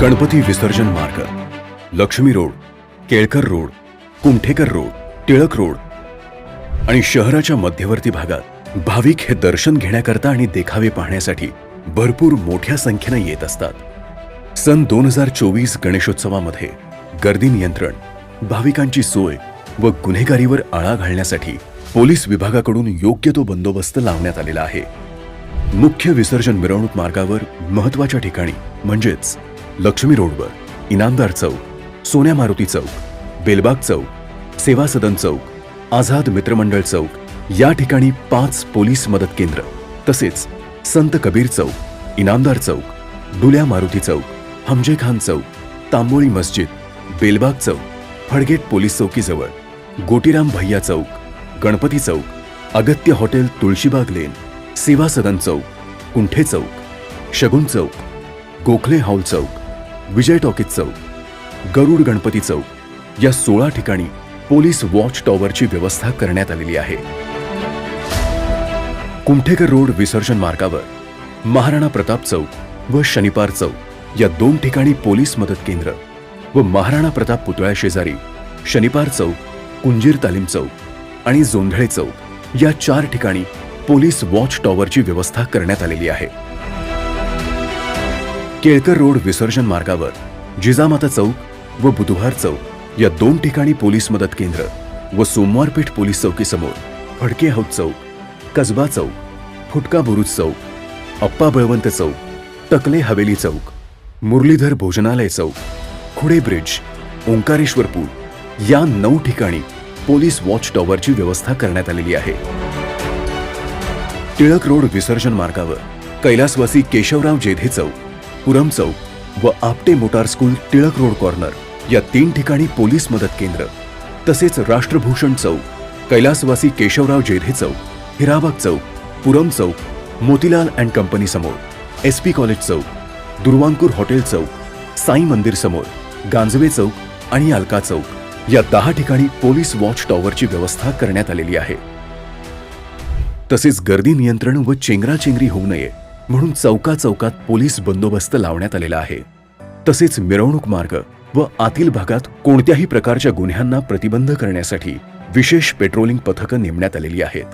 गणपती विसर्जन मार्ग. Laxmi road Kelkar road Kumthekar road Tilak road आणि शहराच्या मध्यवर्ती भागात भाविक हे दर्शन घेण्याकरता आणि देखावे पाहण्यासाठी भरपूर मोठ्या संख्येनं येत असतात. सन दोन हजार चोवीस गणेशोत्सवामध्ये गर्दी नियंत्रण भाविकांची सोय व गुन्हेगारीवर आळा घालण्यासाठी पोलीस विभागाकडून योग्य तो बंदोबस्त लावण्यात आलेला आहे. मुख्य विसर्जन मिरवणूक मार्गावर महत्त्वाच्या ठिकाणी म्हणजेच लक्ष्मी रोडवर इनामदार चौक सोन्या मारुती चौक बेलबाग चौक सेवा सदन चौक आझाद मित्रमंडळ चौक या ठिकाणी पाच पोलीस मदत केंद्र तसेच संत कबीर चौक इनामदार चौक डुल्या मारुती चौक हमजे खान चौक तांबोळी मस्जिद बेलबाग चौक Phadgate police चौकीजवळ Gotiram Bhaiyya Chowk Ganpati Chowk Agatya hotel Tulshibaug lane Seva Sadan Chowk Kunthe Chowk Shagun Chowk Gokhale hall Chowk Vijay talkies Chowk Garud Ganpati Chowk या सोळा ठिकाणी पोलीस वॉच टॉवरची व्यवस्था करण्यात आलेली आहे. कुमठेकर रोड विसर्जन मार्गावर महाराणा प्रताप चौक व शनिपार चौक या दोन ठिकाणी पोलीस मदत केंद्र व महाराणा प्रताप पुतळ्या शेजारी शनिपार चौक कुंजीर तालीम चौक आणि जोंधळे चौक या चार ठिकाणी पोलीस वॉच टॉवरची व्यवस्था करण्यात आलेली आहे. केळकर रोड विसर्जन मार्गावर जिजामाता चौक व बुधवार चौक या दोन ठिकाणी पोलीस मदत केंद्र व सोमवारपेठ पोलीस चौकीसमोर फडके हौद चौक कसबा चौक फुटका बुरुज चौक अप्पा बळवंत चौक टकले हवेली चौक मुरलीधर भोजनालय चौक खुडे ब्रिज ओंकारेश्वर पूल या नऊ ठिकाणी पोलीस वॉच टॉवरची व्यवस्था करण्यात आलेली आहे. टिळक रोड विसर्जन मार्गावर कैलासवासी केशवराव जेधे चौक पुरम चौक व Apte motor school Tilak road corner या तीन ठिकाणी पोलीस मदत केंद्र तसेच राष्ट्रभूषण चौक कैलासवासी केशवराव जेधे चौक हिराबाग चौक पुरम चौक मोतीलाल अँड कंपनी समोर S P college Chowk Durvankur hotel Chowk Sai मंदिर समोर गांजवे चौक आणि अलका चौक या दहा ठिकाणी पोलीस वॉच टॉवरची व्यवस्था करण्यात आलेली आहे. तसेच गर्दी नियंत्रण व चेंगराचेंगरी होऊ नये म्हणून चौका चौकात पोलीस बंदोबस्त लावण्यात आलेला आहे. तसेच मिरवणूक मार्ग व आतील भागात कोणत्याही प्रकारच्या गुन्ह्यांना प्रतिबंध करण्यासाठी विशेष पेट्रोलिंग पथकं नेमण्यात आलेली आहेत.